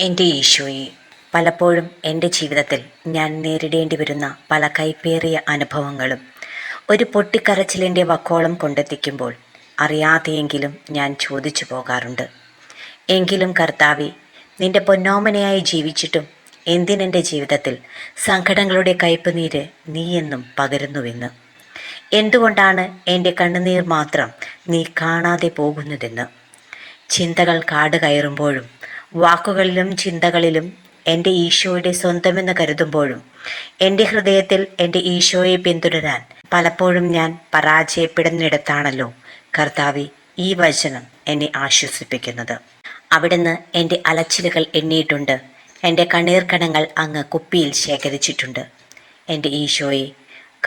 എന്റെ ഈശോയെ പലപ്പോഴും എന്റെ ജീവിതത്തിൽ ഞാൻ നേരിടേണ്ടി വരുന്ന പല കൈപ്പേറിയ അനുഭവങ്ങളും ഒരു പൊട്ടിക്കരച്ചിലിന്റെ വക്കോളം കൊണ്ടെത്തിക്കുമ്പോൾ അറിയാതെയെങ്കിലും ഞാൻ ചോദിച്ചു പോകാറുണ്ട്. എങ്കിലും കർത്താവെ നിന്റെ പൊന്നോമനയായി ജീവിച്ചിട്ടും എന്തിനെന്റെ ജീവിതത്തിൽ സങ്കടങ്ങളുടെ കയ്പുനീര് നീ എന്നും പകരുന്നുവെന്ന്? എന്തുകൊണ്ടാണ് എന്റെ കണ്ണുനീർ മാത്രം നീ കാണാതെ പോകുന്നതെന്ന്? ചിന്തകൾ കാട് കയറുമ്പോഴും വാക്കുകളിലും ചിന്തകളിലും എന്റെ ഈശോയുടെ സ്വന്തമെന്ന് കരുതുമ്പോഴും എന്റെ ഹൃദയത്തിൽ എന്റെ ഈശോയെ പിന്തുടരാൻ പലപ്പോഴും ഞാൻ പരാജയപ്പെടുന്നിടത്താണല്ലോ കർത്താവി ഈ വചനം എന്നെ ആശ്വസിപ്പിക്കുന്നത്. അവിടുന്ന് എന്റെ അലച്ചിലുകൾ എണ്ണിയിട്ടുണ്ട്. എന്റെ കണ്ണീർ കണങ്ങൾ അങ്ങ് കുപ്പിയിൽ ശേഖരിച്ചിട്ടുണ്ട്. എന്റെ ഈശോയെ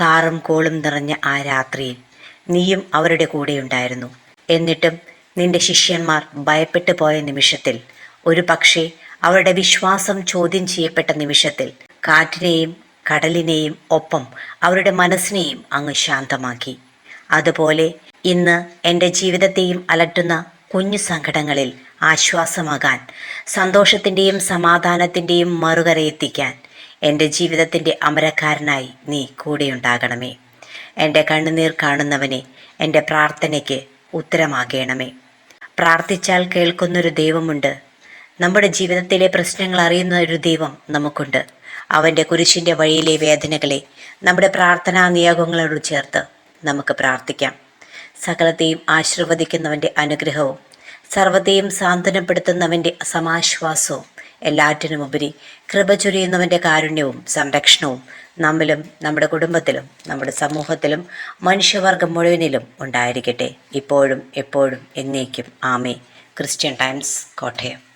കാറും കോളും നിറഞ്ഞ ആ രാത്രിയിൽ നീയും അവരുടെ കൂടെയുണ്ടായിരുന്നു. എന്നിട്ടും നിന്റെ ശിഷ്യന്മാർ ഭയപ്പെട്ടു പോയ നിമിഷത്തിൽ ഒരു പക്ഷേ അവരുടെ വിശ്വാസം ചോദ്യം ചെയ്യപ്പെട്ട നിമിഷത്തിൽ കാറ്റിനെയും കടലിനെയും ഒപ്പം അവരുടെ മനസ്സിനെയും അങ്ങ് ശാന്തമാക്കി. അതുപോലെ ഇന്ന് എന്റെ ജീവിതത്തെയും അലട്ടുന്ന കുഞ്ഞു സങ്കടങ്ങളിൽ ആശ്വാസമാകാൻ സന്തോഷത്തിന്റെയും സമാധാനത്തിന്റെയും മറുകരയെത്തിക്കാൻ എന്റെ ജീവിതത്തിന്റെ അമരക്കാരനായി നീ കൂടെയുണ്ടാകണമേ. എന്റെ കണ്ണുനീർ കാണുന്നവനെ എന്റെ പ്രാർത്ഥനയ്ക്ക് ഉത്തരമാകണമേ. പ്രാർത്ഥിച്ചാൽ കേൾക്കുന്നൊരു ദൈവമുണ്ട്. നമ്മുടെ ജീവിതത്തിലെ പ്രശ്നങ്ങൾ അറിയുന്ന ഒരു ദൈവം നമുക്കുണ്ട്. അവന്റെ കുരിശിന്റെ വഴിയിലെ വേദനകളെ നമ്മുടെ പ്രാർത്ഥനാ നിയോഗങ്ങളോട് ചേർത്ത് നമുക്ക് പ്രാർത്ഥിക്കാം. സകലത്തെയും ആശീർവദിക്കുന്നവന്റെ അനുഗ്രഹവും സർവത്തെയും സാന്ത്വനപ്പെടുത്തുന്നവന്റെ സമാശ്വാസവും എല്ലാറ്റിനുമുപരി കൃപ ചൊരിയുന്നവന്റെ കാരുണ്യവും സംരക്ഷണവും നമ്മിലും നമ്മുടെ കുടുംബത്തിലും നമ്മുടെ സമൂഹത്തിലും മനുഷ്യവർഗം മുഴുവനിലും ഉണ്ടായിരിക്കട്ടെ. ഇപ്പോഴും എപ്പോഴും എന്നേക്കും. ആമേ ക്രിസ്ത്യൻ ടൈംസ് കോട്ടയം.